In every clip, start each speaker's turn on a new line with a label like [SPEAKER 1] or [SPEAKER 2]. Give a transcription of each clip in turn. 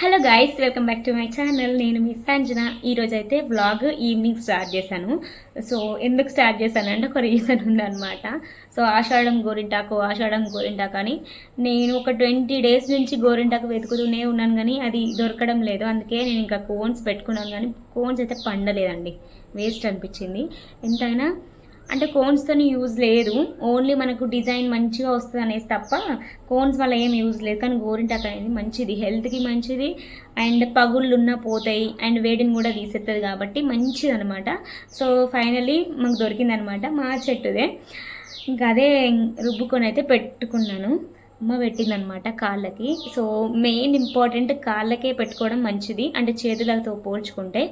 [SPEAKER 1] Hello guys welcome back to my channel నేను miss Sanjana. ఈరోజు అయితే వ్లాగ్ ఈవినింగ్ స్టార్ట్ చేశాను. సో ఎందుకు స్టార్ట్ చేశానంటే ఒక రీజన్ ఉందన్నమాట. సో ఆషాఢం గోరింటాకు ఆషాఢం గోరింటాకు అని. నేను ఒక ట్వంటీ డేస్ నుంచి గోరింటాకు వెతుకుతూనే ఉన్నాను కానీ అది దొరకడం లేదు. అందుకే నేను ఇంకా కోన్స్ పెట్టుకున్నాను కానీ కోన్స్ అయితే పండలేదండి. వేస్ట్ అనిపించింది. ఎంతైనా అంటే కోన్స్తో యూజ్ లేదు. ఓన్లీ మనకు డిజైన్ మంచిగా వస్తుంది అనేసి తప్ప కోన్స్ వల్ల ఏం యూజ్ లేదు. కానీ గోరింటాకు అనేది మంచిది. హెల్త్కి మంచిది. అండ్ పగుళ్ళు ఉన్న పోతాయి. అండ్ వేడిని కూడా తీసేస్తుంది కాబట్టి మంచిది అనమాట సో ఫైనలీ మాకు దొరికిందనమాట మా చెట్టుదే. ఇంకా అదే రుబ్బుకొని అయితే పెట్టుకున్నాను. అమ్మ పెట్టిందనమాట కాళ్ళకి. సో మెయిన్ ఇంపార్టెంట్ కాళ్ళకే పెట్టుకోవడం మంచిది. అంటే చేతులతో పోల్చుకుంటే.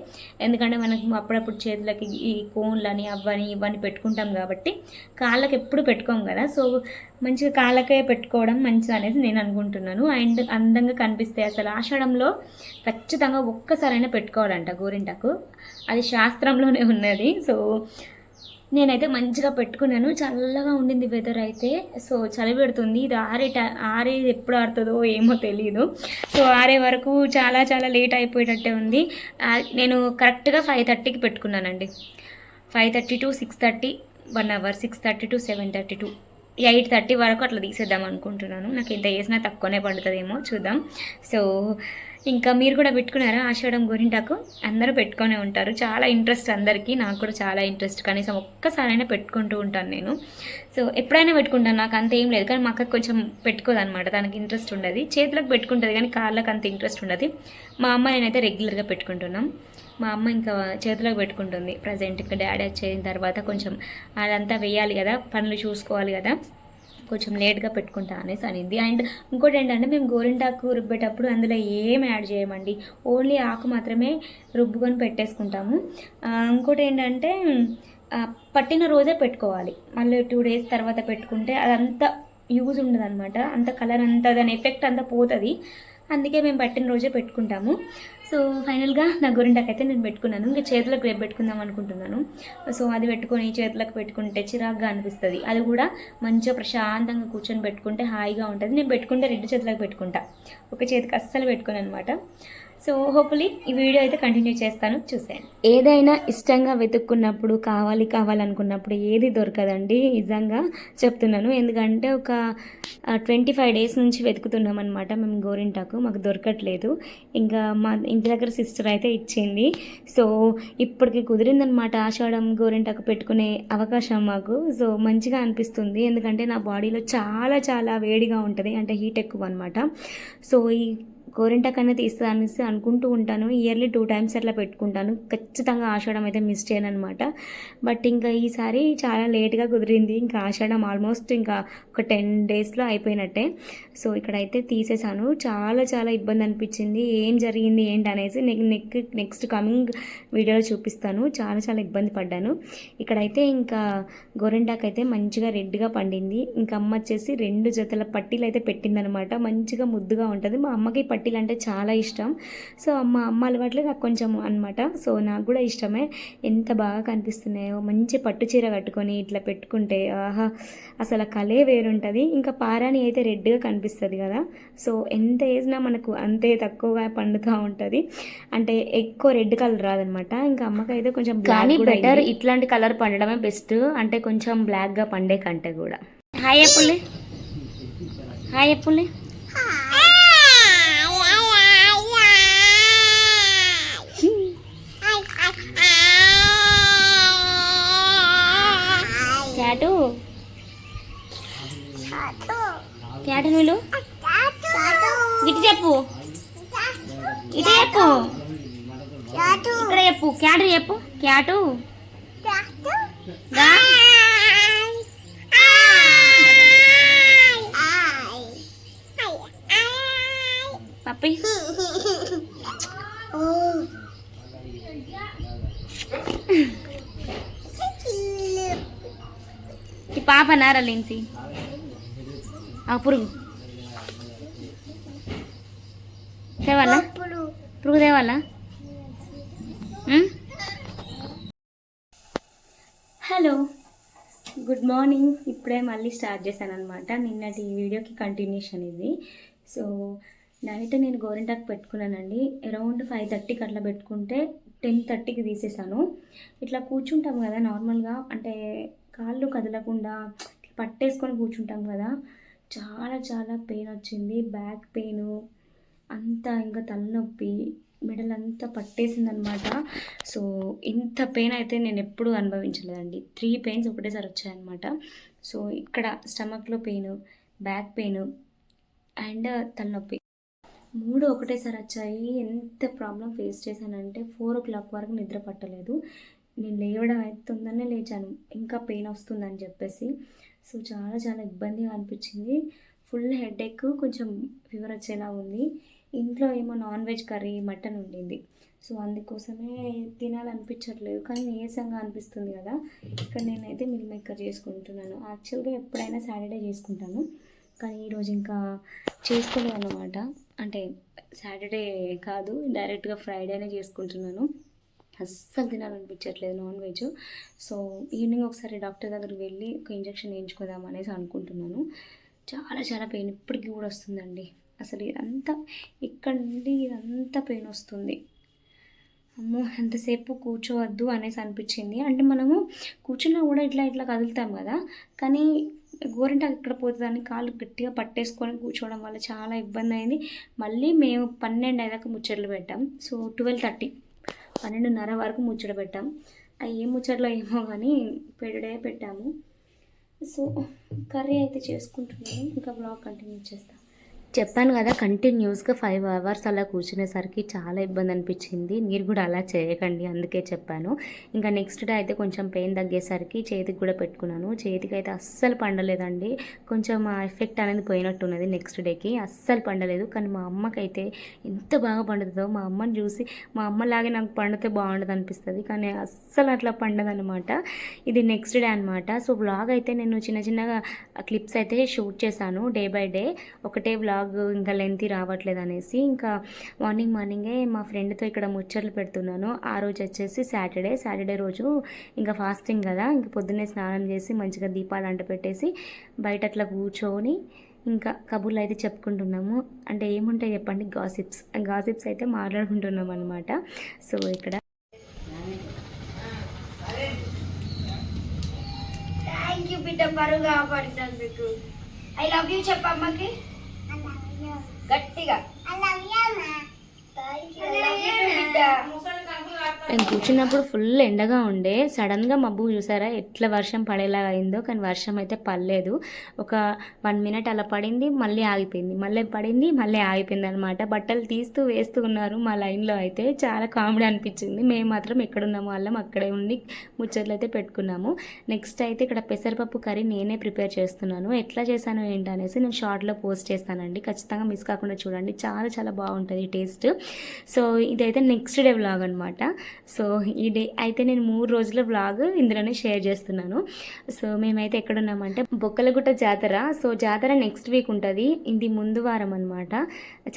[SPEAKER 1] ఎందుకంటే మనకు అప్పుడప్పుడు చేతులకి ఈ కోన్లని అవ్వని ఇవన్నీ పెట్టుకుంటాం కాబట్టి కాళ్ళకి ఎప్పుడు పెట్టుకోం కదా. సో మంచిగా కాళ్ళకే పెట్టుకోవడం మంచిది అనేసి నేను అనుకుంటున్నాను. అండ్ అందంగా కనిపిస్తాయి అసలు ఆషాఢంలో ఖచ్చితంగా ఒక్కసారైనా పెట్టుకోవాలంట గోరింటకు. అది శాస్త్రంలోనే ఉన్నది. సో నేనైతే మంచిగా పెట్టుకున్నాను. చల్లగా ఉండింది వెదర్ అయితే. సో చలి పెడుతుంది. ఇది ఆరే ఆరే ఎప్పుడు ఆడుతుందో ఏమో తెలియదు సో ఆరే వరకు చాలా చాలా లేట్ అయిపోయేటట్టే ఉంది. నేను కరెక్ట్గా ఫైవ్ థర్టీకి పెట్టుకున్నానండి. Five thirty to six thirty one hour six thirty to seven thirty to eight thirty వరకు అట్లా తీసేద్దాం అనుకుంటున్నాను. నాకు ఎంత చేసినా తక్కువనే పడుతుందేమో చూద్దాం. సో ఇంకా మీరు కూడా పెట్టుకున్నారా ఆషాఢం గోరింటాకు? అందరూ పెట్టుకొనే ఉంటారు. చాలా ఇంట్రెస్ట్ అందరికీ. నాకు కూడా చాలా ఇంట్రెస్ట్. కనీసం ఒక్కసారైనా పెట్టుకుంటూ ఉంటాను నేను. సో ఎప్పుడైనా పెట్టుకుంటాను. నాకు అంత ఏం లేదు. కానీ మా అక్కకి కొంచెం పెట్టుకోదనమాట దానికి ఇంట్రెస్ట్ ఉండదు. చేతులకు పెట్టుకుంటుంది. కానీ కాళ్ళకి అంత ఇంట్రెస్ట్ ఉండదు. మా అమ్మ నేనైతే రెగ్యులర్గా పెట్టుకుంటున్నాం. మా అమ్మ ఇంకా చేతిలోకి పెట్టుకుంటుంది. ప్రజెంట్ ఇంకా డాడీ వచ్చేసిన తర్వాత కొంచెం అదంతా వేయాలి కదా పనులు చూసుకోవాలి కదా కొంచెం లేట్గా పెట్టుకుంటా అనేసి అనింది. అండ్ ఇంకోటి ఏంటంటే మేము గోరింటాకు రుబ్బేటప్పుడు అందులో ఏం యాడ్ చేయమండి? ఓన్లీ ఆకు మాత్రమే రుబ్బుకొని పెట్టేసుకుంటాము. ఇంకోటి ఏంటంటే పట్టిన రోజే పెట్టుకోవాలి. మళ్ళీ టూ డేస్ తర్వాత పెట్టుకుంటే అదంతా యూజ్ ఉండదు అనమాట అంత కలర్ అంత దాని ఎఫెక్ట్ అంతా పోతుంది. అందుకే మేము పట్టిన రోజే పెట్టుకుంటాము. సో ఫైనల్గా నా గోరింటాకు నేను పెట్టుకున్నాను. ఇంకా చేతులకు రేపు పెట్టుకుందాం అనుకుంటున్నాను. సో అది పెట్టుకొని చేతులకు పెట్టుకుంటే చిరాగ్గా అనిపిస్తుంది. అది కూడా మంచిగా ప్రశాంతంగా కూర్చొని పెట్టుకుంటే హాయిగా ఉంటుంది. నేను పెట్టుకుంటే రెండు చేతులకు పెట్టుకుంటా. ఒక చేతికి అస్సలు పెట్టుకోను అనమాట సో హోప్ఫుల్లీ ఈ వీడియో అయితే కంటిన్యూ చేస్తాను. చూసేయండి. ఏదైనా ఇష్టంగా వెతుక్కున్నప్పుడు కావాలి కావాలనుకున్నప్పుడు ఏది దొరకదండి? నిజంగా చెప్తున్నాను. ఎందుకంటే ఒక ట్వంటీ ఫైవ్ డేస్ నుంచి వెతుకుతున్నాం అనమాట మేము గోరింటాకు. మాకు దొరకట్లేదు. ఇంకా మా ఇంటి దగ్గర సిస్టర్ అయితే ఇచ్చింది. సో ఇప్పటికి కుదిరిందనమాట ఆషాఢం గోరింటాకు పెట్టుకునే అవకాశం మాకు. సో మంచిగా అనిపిస్తుంది. ఎందుకంటే నా బాడీలో చాలా చాలా వేడిగా ఉంటుంది. అంటే హీట్ ఎక్కువ అనమాట సో ఈ గోరింటాకు అనేది తీస్తా అనేసి అనుకుంటూ ఉంటాను. ఇయర్లీ టూ టైమ్స్ అట్లా పెట్టుకుంటాను. ఖచ్చితంగా ఆషాఢం అయితే మిస్ చేయను అనమాట బట్ ఇంకా ఈసారి చాలా లేట్గా కుదిరింది. ఇంకా ఆషాఢం ఆల్మోస్ట్ ఇంకా ఒక టెన్ డేస్లో అయిపోయినట్టే. సో ఇక్కడైతే తీసేసాను చాలా చాలా ఇబ్బంది అనిపించింది. ఏం జరిగింది ఏంటి అనేసి నెక్ నెక్ నెక్స్ట్ కమింగ్ వీడియోలో చూపిస్తాను. చాలా చాలా ఇబ్బంది పడ్డాను. ఇక్కడైతే ఇంకా గోరింటాకు అయితే మంచిగా రెడ్గా పండింది. ఇంకా అమ్మ వచ్చేసి రెండు జతల పట్టీలు అయితే పెట్టిందనమాట మంచిగా ముద్దుగా ఉంటుంది. మా అమ్మకి పట్టీలు అంటే చాలా ఇష్టం. సో అమ్మ అమ్మ అలవాట్లు నాకు కొంచెం అనమాట సో నాకు కూడా ఇష్టమే. ఎంత బాగా కనిపిస్తున్నాయో మంచి పట్టు చీర కట్టుకొని ఇట్లా పెట్టుకుంటే ఆహా అసలు ఆ కలే వేరుంటుంది. ఇంకా పారాని అయితే రెడ్గా కనిపిస్తుంది కదా. సో ఎంత వేసినా మనకు అంతే తక్కువగా పండుతూ ఉంటుంది. అంటే ఎక్కువ రెడ్ కలర్ రాదనమాట ఇంకా అమ్మకి అయితే కొంచెం కానీ బెటర్ ఇట్లాంటి కలర్ పండడమే బెస్ట్. అంటే కొంచెం బ్లాక్గా పండే కంటే కూడా. హాయ్ అప్పులే హాయ్ అప్పులే చాటు. చాటు నువ్వు. ఇటు చెప్పు. ఇటు చెప్పు. ఇక్కడ చెప్పు. క్యాటు చెప్పు. క్యాటు. పప్పి. ఈ పాప నారా లిన్సీ పురుగు. తేవాలా? పురుగు తేవాలా? హలో. Good morning. ఇప్పుడే మళ్ళీ స్టార్ట్ చేశాను అనమాట నిన్నటి వీడియోకి కంటిన్యూషన్ ఇది. సో నైట్ నేను గోరింటాకు పెట్టుకున్నానండి. అరౌండ్ ఫైవ్ థర్టీకి అట్లా పెట్టుకుంటే టెన్ థర్టీకి తీసేసాను ఇట్లా కూర్చుంటాం కదా నార్మల్గా. అంటే కాళ్ళు కదలకుండా పట్టేసుకొని కూర్చుంటాం కదా. చాలా చాలా పెయిన్ వచ్చింది. బ్యాక్ పెయిన్ అంతా ఇంకా తలనొప్పి మెడలంతా పట్టేసిందనమాట. సో ఇంత పెయిన్ అయితే నేను ఎప్పుడూ అనుభవించలేదండి. త్రీ పెయిన్స్ ఒకటేసారి వచ్చాయన్నమాట సో ఇక్కడ స్టమక్లో పెయిన్ బ్యాక్ పెయిన్ అండ్ తలనొప్పి. మూడు ఒకటేసారి వచ్చాయి. ఎంత ప్రాబ్లం ఫేస్ చేశానంటే ఫోర్ ఓ క్లాక్ వరకు నిద్ర పట్టలేదు. నేను లేవడం అయితే తొందరనే లేచాను. ఇంకా పెయిన్ వస్తుందని చెప్పేసి. సో చాలా చాలా ఇబ్బందిగా అనిపించింది. ఫుల్ హెడేక్ కొంచెం ఫీవర్ వచ్చేలా ఉంది. ఇంట్లో ఏమో నాన్ వెజ్ కర్రీ మటన్ ఉండింది. సో అందుకోసమే తినాలనిపించట్లేదు. కానీ నీరసంగా అనిపిస్తుంది కదా. ఇక్కడ నేనైతే మిల్ మేకర్ చేసుకుంటున్నాను. యాక్చువల్గా ఎప్పుడైనా సాటర్డే చేసుకుంటాను. కానీ ఈరోజు ఇంకా చేసుకోలేదు అన్నమాట అంటే సాటర్డే కాదు డైరెక్ట్గా ఫ్రైడేనే చేసుకుంటున్నాను. అస్సలు తినాలనిపించట్లేదు నాన్ వెజ్. సో ఈవినింగ్ ఒకసారి డాక్టర్ దగ్గరికి వెళ్ళి ఒక ఇంజెక్షన్ వేయించుకుందాం అనేసి అనుకుంటున్నాను. చాలా చాలా పెయిన్ ఇప్పటికీ కూడా వస్తుందండి. అసలు ఇదంతా ఇక్కడ నుండి ఇదంతా పెయిన్ వస్తుంది. అమ్మో ఎంతసేపు కూర్చోవద్దు అనేసి అనిపించింది. అంటే మనము కూర్చున్నా కూడా ఇట్లా ఇట్లా కదులుతాం కదా. కానీ గోరింటాకు పోతుంది పోతుందని కాళ్ళు గట్టిగా పట్టేసుకొని కూర్చోవడం వల్ల చాలా ఇబ్బంది అయింది. మళ్ళీ మేము పన్నెండు అయ్యాక ముచ్చట్లు పెట్టాం. సో ట్వెల్వ్ థర్టీ పన్నెండున్నర వరకు ముచ్చట పెట్టాం. అవి ఏ ముచ్చట్లో ఏమో కానీ పెడడే పెట్టాము. సో కర్రీ అయితే చేసుకుంటున్నాను. ఇంకా బ్లాగ్ కంటిన్యూ చేస్తాను చెప్పాను కదా కంటిన్యూస్గా ఫైవ్ అవర్స్ అలా కూర్చునేసరికి చాలా ఇబ్బంది అనిపించింది మీరు కూడా అలా చేయకండి అందుకే చెప్పాను. ఇంకా నెక్స్ట్ డే అయితే కొంచెం పెయిన్ తగ్గేసరికి చేతికి కూడా పెట్టుకున్నాను. చేతికి అయితే అస్సలు పండలేదండి. కొంచెం ఆ ఎఫెక్ట్ అనేది పోయినట్టు ఉన్నది నెక్స్ట్ డేకి అస్సలు పండలేదు. కానీ మా అమ్మకైతే ఎంత బాగా పండుతుందో మా అమ్మని చూసి మా అమ్మలాగే నాకు పండితే బాగుండదు అనిపిస్తుంది కానీ అస్సలు అట్లా పండదనమాట ఇది నెక్స్ట్ డే అనమాట సో బ్లాగ్ అయితే నేను చిన్న చిన్నగా క్లిప్స్ అయితే షూట్ చేశాను డే బై డే ఒకటే బ్లాగ్ ఇంకా లెంతీ రావట్లేదు అనేసి ఇంకా మార్నింగ్ మార్నింగే మా ఫ్రెండ్తో ఇక్కడ ముచ్చట్లు పెడుతున్నాను. ఆ రోజు వచ్చేసి సాటర్డే. సాటర్డే రోజు ఇంకా ఫాస్టింగ్ కదా. ఇంక పొద్దున్నే స్నానం చేసి మంచిగా దీపాలు అంట పెట్టేసి బయట అట్లా కూర్చొని ఇంకా కబుర్లు అయితే చెప్పుకుంటున్నాము. అంటే ఏముంటాయి చెప్పండి? గాసిప్స్. గాసిప్స్ అయితే మాట్లాడుకుంటున్నాం అనమాట సో ఇక్కడ
[SPEAKER 2] థ్యాంక్ యూ బిడ్డ పరుగు కాపాడినందుకు. ఐ లవ్ యూ చెప్పమ్మకి. గట్టిగా thank you I love you బిడ్డ
[SPEAKER 1] నేను కూర్చున్నప్పుడు ఫుల్ ఎండగా ఉండే. సడన్గా మబ్బు చూసారా ఎట్లా వర్షం పడేలాగా అయిందో కానీ వర్షం అయితే పడలేదు. ఒక వన్ మినిట్ అలా పడింది మళ్ళీ ఆగిపోయింది. మళ్ళీ పడింది మళ్ళీ ఆగిపోయింది అనమాట బట్టలు తీస్తూ వేస్తూ ఉన్నారు మా లైన్లో అయితే. చాలా కామెడీ అనిపించింది. మేము మాత్రం ఎక్కడున్నాము వాళ్ళం అక్కడే ఉండి ముచ్చట్లు అయితే పెట్టుకున్నాము. నెక్స్ట్ అయితే ఇక్కడ పెసరపప్పు కర్రీ నేనే ప్రిపేర్ చేస్తున్నాను. ఎట్లా చేశాను ఏంటి అనేసి నేను షార్ట్లో పోస్ట్ చేస్తానండి. ఖచ్చితంగా మిస్ కాకుండా చూడండి. చాలా చాలా బాగుంటుంది టేస్ట్. సో ఇదైతే నెక్స్ట్ డే వ్లాగ్ అనమాట సో ఈ డే అయితే నేను మూడు రోజుల వ్లాగ్ ఇందులోనే షేర్ చేస్తున్నాను. సో మేమైతే ఎక్కడున్నామంటే బొక్కలగుట్ట జాతర. సో జాతర నెక్స్ట్ వీక్ ఉంటుంది. ఇది ముందు వారం అనమాట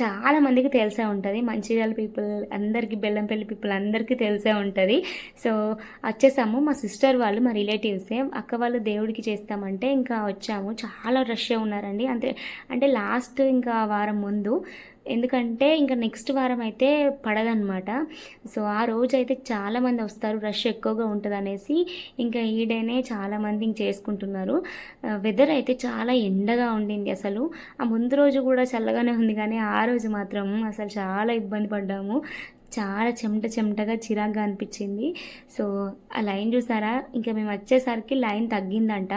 [SPEAKER 1] చాలా మందికి తెలిసే ఉంటుంది. మంచిర్యాల పీపుల్ అందరికీ బెల్లంపల్లి పీపుల్ అందరికీ తెలిసే ఉంటుంది. సో వచ్చేసాము. మా సిస్టర్ వాళ్ళు మా రిలేటివ్సే అక్క వాళ్ళు దేవుడికి చేస్తామంటే ఇంకా వచ్చాము. చాలా రష్ ఉన్నారండి. అంతే అంటే లాస్ట్ ఇంకా వారం ముందు. ఎందుకంటే ఇంకా నెక్స్ట్ వారం అయితే పడదనమాట సో ఆ రోజు అయితే చాలామంది వస్తారు రష్ ఎక్కువగా ఉంటుంది అనేసి ఇంకా ఈ డేనే చాలామంది ఇంక చేసుకుంటున్నారు. వెదర్ అయితే చాలా ఎండగా ఉండింది అసలు. ఆ ముందు రోజు కూడా చల్లగానే ఉంది కానీ ఆ రోజు మాత్రం అసలు చాలా ఇబ్బంది పడ్డాము. చాలా చెమట చెమటగా చిరాగ్గా అనిపించింది. సో ఆ లైన్ చూసారా? ఇంకా మేము వచ్చేసరికి లైన్ తగ్గిందంట.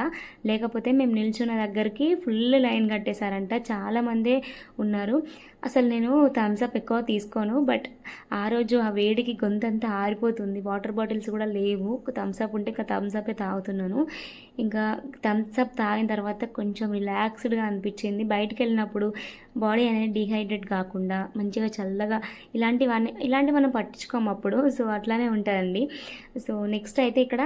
[SPEAKER 1] లేకపోతే మేము నిల్చున్న దగ్గరికి ఫుల్ లైన్ కట్టేశారంట. చాలామందే ఉన్నారు. అసలు నేను థమ్స్అప్ ఎక్కువ తీసుకోను బట్ ఆ రోజు ఆ వేడికి గొంతంతా ఆరిపోతుంది. వాటర్ బాటిల్స్ కూడా లేవు. థమ్స్అప్ ఉంటే ఇంకా థమ్స్అపే తాగుతున్నాను. ఇంకా థమ్స్అప్ తాగిన తర్వాత కొంచెం రిలాక్స్డ్గా అనిపించింది. బయటికి వెళ్ళినప్పుడు బాడీ అనేది డిహైడ్రేట్ కాకుండా మంచిగా చల్లగా ఇలాంటివన్నీ ఇలాంటివి మనం పట్టించుకోము అప్పుడు సో అట్లానే ఉంటుందండి సో నెక్స్ట్ అయితే ఇక్కడ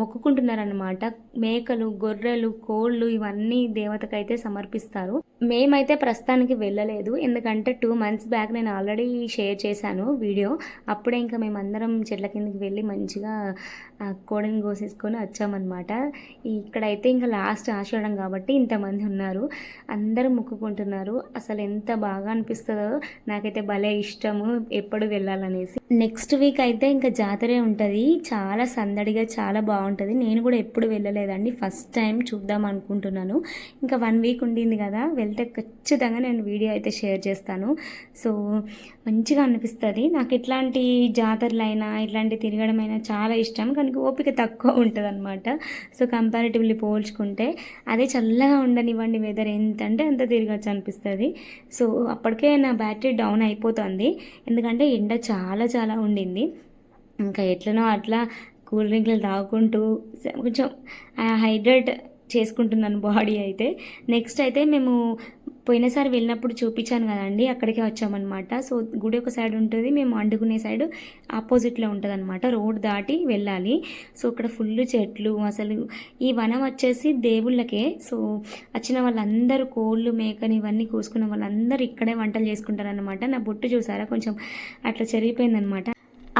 [SPEAKER 1] మొక్కుకుంటున్నారనమాట మేకలు గొర్రెలు కోళ్ళు ఇవన్నీ దేవతకైతే సమర్పిస్తారు. మేమైతే ప్రస్తుతానికి వెళ్ళలేదు. ఎందుకంటే టూ మంత్స్ బ్యాక్ నేను ఆల్రెడీ షేర్ చేశాను వీడియో అప్పుడే ఇంకా మేమందరం చెట్ల కిందకి వెళ్ళి మంచిగా ఆ, కోడిని కోసేసుకొని వచ్చామన్నమాట. ఇక్కడైతే ఇంకా లాస్ట్ ఆషాఢం కాబట్టి ఇంతమంది ఉన్నారు. అందరూ మొక్కుకుంటున్నారు. అసలు ఎంత బాగా అనిపిస్తుందో నాకైతే భలే ఇష్టము ఎప్పుడు వెళ్ళాలనేసి. నెక్స్ట్ వీక్ అయితే ఇంకా జాతరే ఉంటుంది. చాలా సందడిగా చాలా బాగుంటుంది. నేను కూడా ఎప్పుడు వెళ్ళలేదండి. ఫస్ట్ టైం చూద్దాం అనుకుంటున్నాను. ఇంకా వన్ వీక్ ఉండింది కదా వెళ్తే ఖచ్చితంగా నేను వీడియో అయితే షేర్ చేస్తాను. సో మంచిగా అనిపిస్తుంది. నాకు ఇట్లాంటి జాతరలైనా ఇట్లాంటి తిరగడమైనా చాలా ఇష్టం. కానీ ఓపిక తక్కువ ఉంటుంది అనమాట సో కంపారిటివ్లీ పోల్చుకుంటే అదే చల్లగా ఉండనివ్వండి వెదర్ ఎంతంటే అంత తిరగచ్చు అనిపిస్తుంది. సో అప్పటికే నా బ్యాటరీ డౌన్ అయిపోతుంది. ఎందుకంటే ఎండ చాలా చాలా ఉండింది. ఇంకా ఎట్లనో అట్లా కూల్ డ్రింక్లు తాగుకుంటూ కొంచెం హైడ్రేట్ చేసుకుంటున్నాను బాడీ అయితే. నెక్స్ట్ అయితే మేము పోయినసారి వెళ్ళినప్పుడు చూపించాను కదండి అక్కడికే వచ్చామన్నమాట. సో గుడి ఒక సైడ్ ఉంటుంది మేము అండుకునే సైడ్ ఆపోజిట్లో ఉంటుంది అనమాట రోడ్ దాటి వెళ్ళాలి. సో ఇక్కడ ఫుల్ చెట్లు అసలు ఈ వనం వచ్చేసి దేవుళ్ళకే. సో వచ్చిన వాళ్ళందరూ కోళ్ళు మేకని ఇవన్నీ కోసుకున్న వాళ్ళందరూ ఇక్కడే వంటలు చేసుకుంటారనమాట నా బొట్టు చూసారా? కొంచెం అట్లా చెరిగిపోయిందనమాట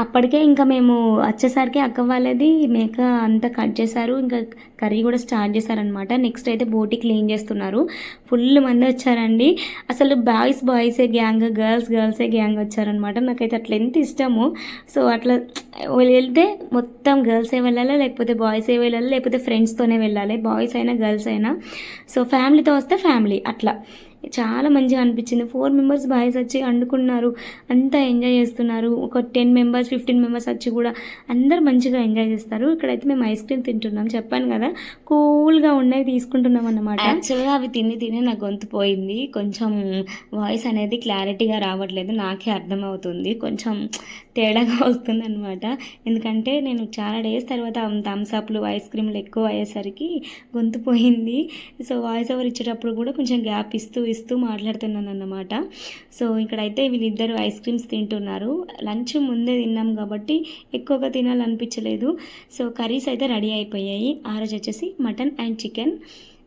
[SPEAKER 1] అప్పటికే ఇంకా మేము వచ్చేసరికి అక్క వాళ్ళది మేక అంతా కట్ చేశారు. ఇంకా కర్రీ కూడా స్టార్ట్ చేశారనమాట నెక్స్ట్ అయితే బోటి క్లీన్ చేస్తున్నారు. ఫుల్ మంది వచ్చారండి. అసలు బాయ్స్ బాయ్సే గ్యాంగ్ గర్ల్స్ గర్ల్సే గ్యాంగ్ వచ్చారనమాట నాకైతే అట్లా ఎంత ఇష్టము. సో అట్లా వాళ్ళు వెళ్తే మొత్తం గర్ల్సే వెళ్ళాలి లేకపోతే బాయ్సే వెళ్ళాలి లేకపోతే ఫ్రెండ్స్తోనే వెళ్ళాలి. బాయ్స్ అయినా గర్ల్స్ అయినా. సో ఫ్యామిలీతో వస్తే ఫ్యామిలీ అట్లా. చాలా మంచిగా అనిపించింది. ఫోర్ మెంబర్స్ బాయ్స్ వచ్చి వండుకున్నారు అంతా ఎంజాయ్ చేస్తున్నారు. ఒక టెన్ మెంబర్స్ ఫిఫ్టీన్ మెంబర్స్ వచ్చి కూడా అందరు మంచిగా ఎంజాయ్ చేస్తారు. ఇక్కడైతే మేము ఐస్ క్రీమ్ తింటున్నాం. చెప్పాను కదా కూల్గా ఉన్నవి తీసుకుంటున్నాం అన్నమాట. యాక్చువల్గా అవి తిని తిని నా గొంతు పోయింది. కొంచెం వాయిస్ అనేది క్లారిటీగా రావట్లేదు. నాకే అర్థమవుతుంది. కొంచెం తేడాగా వస్తుందన్నమాట. ఎందుకంటే నేను చాలా డేస్ తర్వాత థమ్స్ అప్లు ఐస్ క్రీమ్లు ఎక్కువ అయ్యేసరికి గొంతు పోయింది. సో వాయిస్ ఓవర్ ఇచ్చేటప్పుడు కూడా కొంచెం గ్యాప్ ఇస్తూ ఇస్తూ మాట్లాడుతున్నాను అన్నమాట సో ఇక్కడైతే వీళ్ళిద్దరు ఐస్ క్రీమ్స్ తింటున్నారు. లంచ్ ముందే తిన్నాం కాబట్టి ఎక్కువగా తినాలనిపించలేదు. సో కర్రీస్ అయితే రెడీ అయిపోయాయి. ఆ రోజు వచ్చేసి మటన్ అండ్ చికెన్.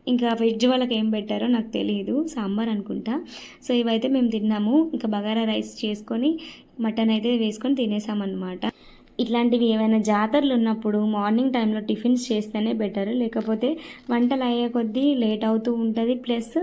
[SPEAKER 1] ఇంకా వెజ్ వాళ్ళకి ఏం పెట్టారో నాకు తెలియదు సాంబార్ అనుకుంటా. సో ఇవైతే మేము తిన్నాము. ఇంకా బగారా రైస్ చేసుకొని మటన్ అయితే వేసుకొని తినేసామన్నమాట. ఇట్లాంటివి ఏవైనా జాతరలు ఉన్నప్పుడు మార్నింగ్ టైంలో టిఫిన్స్ చేస్తేనే బెటర్. లేకపోతే వంటలు అయ్యే కొద్దీ లేట్ అవుతూ ఉంటుంది. ప్లస్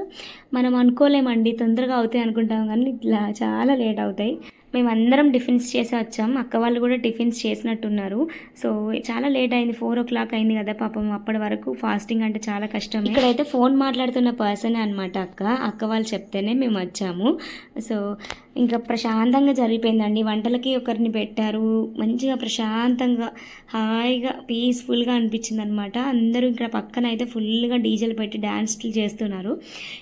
[SPEAKER 1] మనం అనుకోలేమండి తొందరగా అవుతాయి అనుకుంటాం. కానీ ఇట్లా చాలా లేట్ అవుతాయి. మేమందరం టిఫిన్స్ చేసి వచ్చాం. అక్క వాళ్ళు కూడా టిఫిన్స్ చేసినట్టున్నారు. సో చాలా లేట్ అయింది. ఫోర్ ఓ క్లాక్ అయింది కదా పాపం. అప్పటి వరకు ఫాస్టింగ్ అంటే చాలా కష్టం ఇక్కడైతే ఫోన్ మాట్లాడుతున్న పర్సన్ అనమాట అక్క. అక్క వాళ్ళు చెప్తేనే మేము వచ్చాము. సో ఇంకా ప్రశాంతంగా జరిగిపోయిందండి. వంటలకి ఒకరిని పెట్టారు. మంచిగా ప్రశాంతంగా హాయిగా పీస్ఫుల్గా అనిపించింది అనమాట అందరూ ఇక్కడ పక్కన అయితే ఫుల్గా డీజేలు పెట్టి డ్యాన్స్లు చేస్తున్నారు.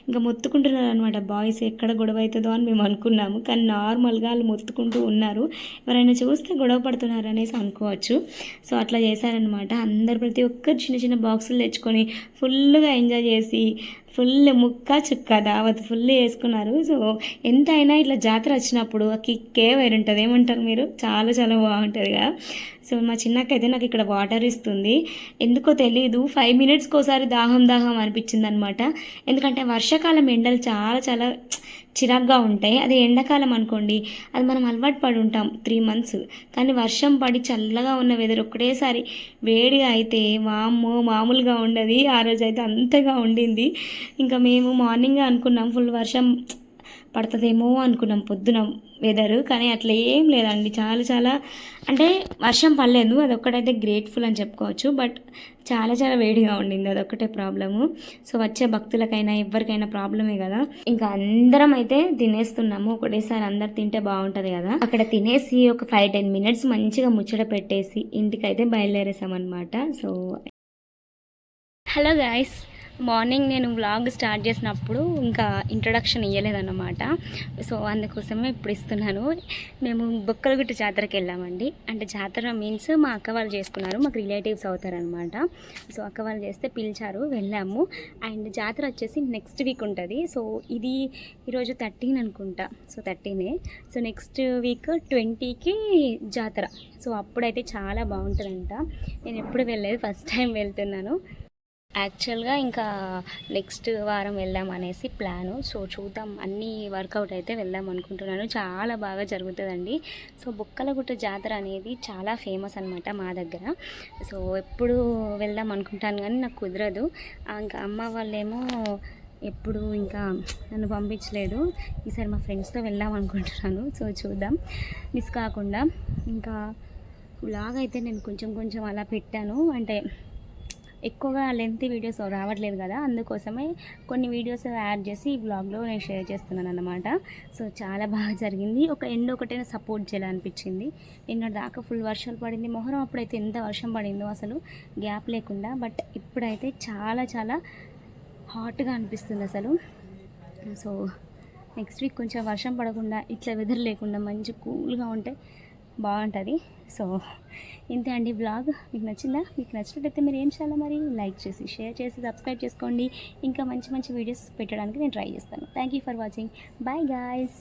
[SPEAKER 1] ఇంకా మొత్తుకుంటున్నారు అనమాట బాయ్స్ ఎక్కడ గొడవ అవుతుందో అని మేము అనుకున్నాము. కానీ నార్మల్గా వాళ్ళు మొత్తుకుంటూ ఉన్నారు. ఎవరైనా చూస్తే గొడవ పడుతున్నారు అనేసి అనుకోవచ్చు. సో అట్లా చేశారనమాట అందరు ప్రతి ఒక్కరు చిన్న చిన్న బాక్సులు తెచ్చుకొని ఫుల్గా ఎంజాయ్ చేసి ఫుల్ ముక్క చుక్క దావత్ ఫుల్ వేసుకున్నారు. సో ఎంత అయినా ఇట్లా జాతర వచ్చినప్పుడు ఆ కిక్కే వైర్ ఉంటుంది. ఏమంటారు మీరు? చాలా చాలా బాగుంటుంది కదా సో మా చిన్నక్క అయితే నాకు ఇక్కడ వాటర్ ఇస్తుంది. ఎందుకో తెలియదు ఫైవ్ మినిట్స్కి ఒకసారి దాహం దాహం అనిపించింది అనమాట ఎందుకంటే వర్షాకాలం ఎండలు చాలా చాలా చిరాగ్గా ఉంటాయి. అదే ఎండాకాలం అనుకోండి. అది మనం అలవాటు పడి ఉంటాం. Three months. కానీ వర్షం పడి చల్లగా ఉన్న వెదర్ ఒకటేసారి వేడిగా అయితే వామ్మో మామూలుగా ఉండదు. ఆ రోజు అయితే అంతగా ఉండింది. ఇంకా మేము మార్నింగ్ అనుకున్నాం ఫుల్ వర్షం పడుతుందేమో అనుకున్నాం పొద్దున వెదరు కానీ అట్లా ఏం లేదండి చాలా చాలా అంటే వర్షం పడలేదు అదొక్కటైతే గ్రేట్ఫుల్ అని చెప్పుకోవచ్చు బట్ చాలా చాలా వేడిగా ఉండింది అదొక్కటే ప్రాబ్లము సో వచ్చే భక్తులకైనా ఎవరికైనా ప్రాబ్లమే కదా. ఇంకా అందరం అయితే తినేస్తున్నాము ఒకటేసారి అందరు తింటే బాగుంటుంది కదా. అక్కడ తినేసి ఒక ఫైవ్ టెన్ మినిట్స్ మంచిగా ముచ్చట పెట్టేసి ఇంటికైతే బయలుదేరేసామన్నమాట. సో హలో గాయస్ మార్నింగ్ నేను వ్లాగ్ స్టార్ట్ చేసినప్పుడు ఇంకా ఇంట్రడక్షన్ ఇవ్వలేదన్నమాట సో అందుకోసమే ఇప్పుడు ఇస్తున్నాను. మేము బొక్కలగుట్టు జాతరకి వెళ్ళామండి. అంటే జాతర మీన్స్ మా అక్క వాళ్ళు చేసుకున్నారు మాకు రిలేటివ్స్ అవుతారనమాట సో అక్క వాళ్ళు చేస్తే పిలిచారు వెళ్ళాము. అండ్ జాతర వచ్చేసి నెక్స్ట్ వీక్ ఉంటుంది. సో ఇది ఈరోజు థర్టీన్ అనుకుంటా. సో థర్టీనే. సో నెక్స్ట్ వీక్ ట్వంటీకి జాతర. సో అప్పుడైతే చాలా బాగుంటుందంట. నేను ఎప్పుడు వెళ్ళలేదు ఫస్ట్ టైం వెళ్తున్నాను. యాక్చువల్గా ఇంకా నెక్స్ట్ వారం వెళ్దాం అనేసి ప్లాను. సో చూద్దాం. అన్నీ వర్కౌట్ అయితే వెళ్దాం అనుకుంటున్నాను. చాలా బాగా జరుగుతుందండి. సో బుక్కలగుట్ట జాతర అనేది చాలా ఫేమస్ అనమాట మా దగ్గర. సో ఎప్పుడు వెళ్దాం అనుకుంటాను కానీ నాకు కుదరదు. ఇంకా అమ్మ వాళ్ళేమో ఎప్పుడు ఇంకా నన్ను పంపించలేదు. ఈసారి మా ఫ్రెండ్స్తో వెళ్దాం అనుకుంటున్నాను. సో చూద్దాం. మిస్ కాకుండా ఇంకా లాగైతే అయితే నేను కొంచెం కొంచెం అలా పెట్టాను. అంటే ఎక్కువగా లెంత్ వీడియోస్ రావట్లేదు కదా అందుకోసమే కొన్ని వీడియోస్ యాడ్ చేసి ఈ బ్లాగ్లో నేను షేర్ చేస్తున్నాను అనమాట సో చాలా బాగా జరిగింది. ఒక ఎండ్ ఒకటైనా సపోర్ట్ చేయాలనిపించింది. నిన్న దాకా ఫుల్ వర్షాలు పడింది. మొహరం అప్పుడైతే ఎంత వర్షం పడిందో అసలు గ్యాప్ లేకుండా బట్ ఇప్పుడైతే చాలా చాలా హాట్గా అనిపిస్తుంది అసలు. సో నెక్స్ట్ వీక్ కొంచెం వర్షం పడకుండా ఇట్లా వెదర్ లేకుండా మంచి కూల్గా ఉంటే బాగుంటుంది. సో ఇంతే అండి బ్లాగ్. మీకు నచ్చిందా? మీకు నచ్చినట్టయితే మీరు ఏం చేయాలో మరి లైక్ చేసి షేర్ చేసి సబ్స్క్రైబ్ చేసుకోండి. ఇంకా మంచి మంచి వీడియోస్ పెట్టడానికి నేను ట్రై చేస్తాను. Thank you for watching. Bye guys.